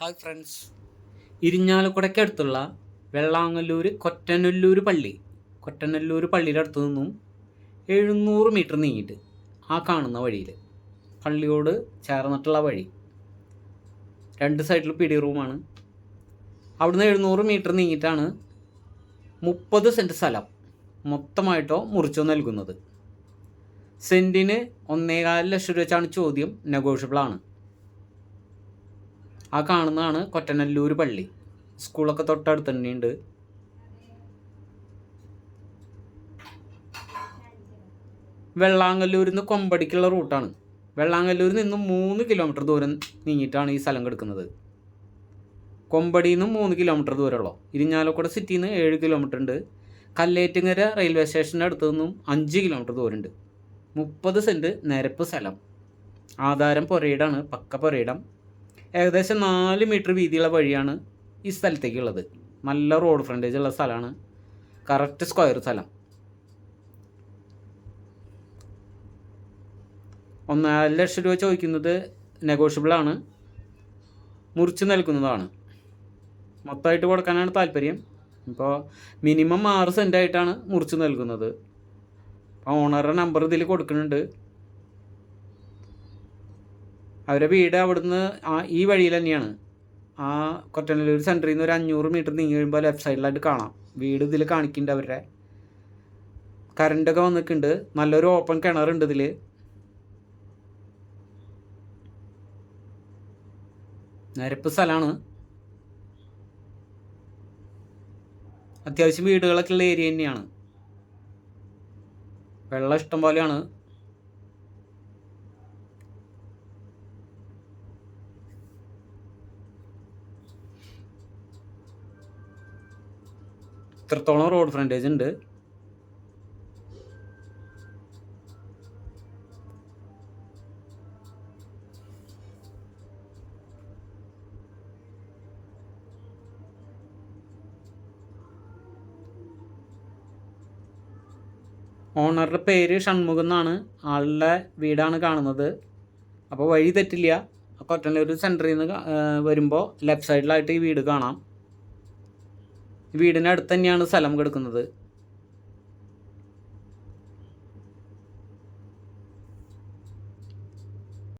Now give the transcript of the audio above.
Hi friends ഇരിഞ്ഞാലക്കുടയ്ക്കടുത്തുള്ള വെള്ളാങ്ങല്ലൂർ കൊറ്റനല്ലൂർ പള്ളി. കൊറ്റനല്ലൂർ പള്ളിയുടെ അടുത്തു നിന്നും എഴുന്നൂറ് മീറ്റർ നീങ്ങിയിട്ട് ആ കാണുന്ന വഴിയിൽ പള്ളിയോട് ചേർന്നിട്ടുള്ള വഴി. രണ്ട് സൈഡിൽ പിടി റൂമാണ് അവിടുന്ന് എഴുന്നൂറ് മീറ്റർ നീങ്ങിയിട്ടാണ് മുപ്പത് സെന്റ് സ്ഥലം മൊത്തമായിട്ടോ മുറിച്ചോ നൽകുന്നത്. സെന്റിന് ഒന്നേകാൽ ലക്ഷം രൂപ വെച്ചാണ് ചോദ്യം നെഗോഷ്യബിൾ ആണ്. ആ കാണുന്നതാണ് കൊറ്റനല്ലൂർ പള്ളി. സ്കൂളൊക്കെ തൊട്ടടുത്ത് തന്നെയുണ്ട്. വെള്ളാങ്കല്ലൂരിൽ നിന്ന് കൊമ്പടിക്കുള്ള റൂട്ടാണ്. വെള്ളാങ്കല്ലൂരിൽ നിന്ന് മൂന്ന് കിലോമീറ്റർ ദൂരം നീങ്ങിയിട്ടാണ് ഈ സ്ഥലം കിടക്കുന്നത്. കൊമ്പടിയിൽ നിന്ന് മൂന്ന് കിലോമീറ്റർ ദൂരമുള്ളൂ. ഇരിഞ്ഞാലക്കുട സിറ്റിയിൽ നിന്ന് ഏഴ് കിലോമീറ്റർ ഉണ്ട്. കല്ലേറ്റുങ്ങര റെയിൽവേ സ്റ്റേഷന്റെ അടുത്ത് നിന്നും അഞ്ച് കിലോമീറ്റർ ദൂരമുണ്ട്. മുപ്പത് സെന്റ് നിരപ്പ് സ്ഥലം. ആധാരം പുരയിടാണ്. പക്ക പുരയിടം. ഏകദേശം നാല് മീറ്റർ വീതിയുള്ള വഴിയാണ് ഈ സ്ഥലത്തേക്കുള്ളത്. നല്ല റോഡ് ഫ്രണ്ടേജ് ഉള്ള സ്ഥലമാണ്. കറക്റ്റ് സ്ക്വയർ സ്ഥലം. ഒന്നര ലക്ഷം രൂപ ചോദിക്കുന്നത് നെഗോഷ്യബിളാണ് മുറിച്ച് നൽകുന്നതാണ്. മൊത്തമായിട്ട് കൊടുക്കാനാണ് താല്പര്യം. ഇപ്പോൾ മിനിമം ആറ് സെന്റായിട്ടാണ് മുറിച്ച് നൽകുന്നത്. ഓണറുടെ നമ്പർ ഇതിൽ കൊടുക്കുന്നുണ്ട്. അവരുടെ വീട് അവിടുന്ന് ആ ഈ വഴിയിൽ തന്നെയാണ്. ആ കൊറ്റനല്ലൂർ സെന്ററിൽ നിന്ന് ഒരു അഞ്ഞൂറ് മീറ്റർ നീങ്ങി കഴിയുമ്പോൾ ലെഫ്റ്റ് സൈഡിലായിട്ട് കാണാം. വീട് ഇതിൽ കാണിക്കുന്നുണ്ട് അവരുടെ. കറണ്ടൊക്കെ വന്നിട്ടുണ്ട് നല്ലൊരു ഓപ്പൺ കിണറുണ്ട് ഇതിൽ നിരപ്പ് സ്ഥലമാണ് അത്യാവശ്യം വീടുകളൊക്കെ ഉള്ള ഏരിയ തന്നെയാണ്. വെള്ളം ഇഷ്ടം പോലെയാണ്. ഇത്രത്തോളം റോഡ് ഫ്രണ്ടേജ് ഉണ്ട്? ഓണറുടെ പേര് ഷൺമുഖം എന്നാണ്. ആളുടെ വീടാണ് കാണുന്നത്. അപ്പോൾ വഴി തെറ്റില്ല. കൊറ്റനല്ലൂർ സെന്ററിൽ നിന്ന് വരുമ്പോൾ ലെഫ്റ്റ് സൈഡിലായിട്ട് ഈ വീട് കാണാം. അടുത്ത് തന്നെയാണ് സ്ഥലം കിടക്കുന്നത്.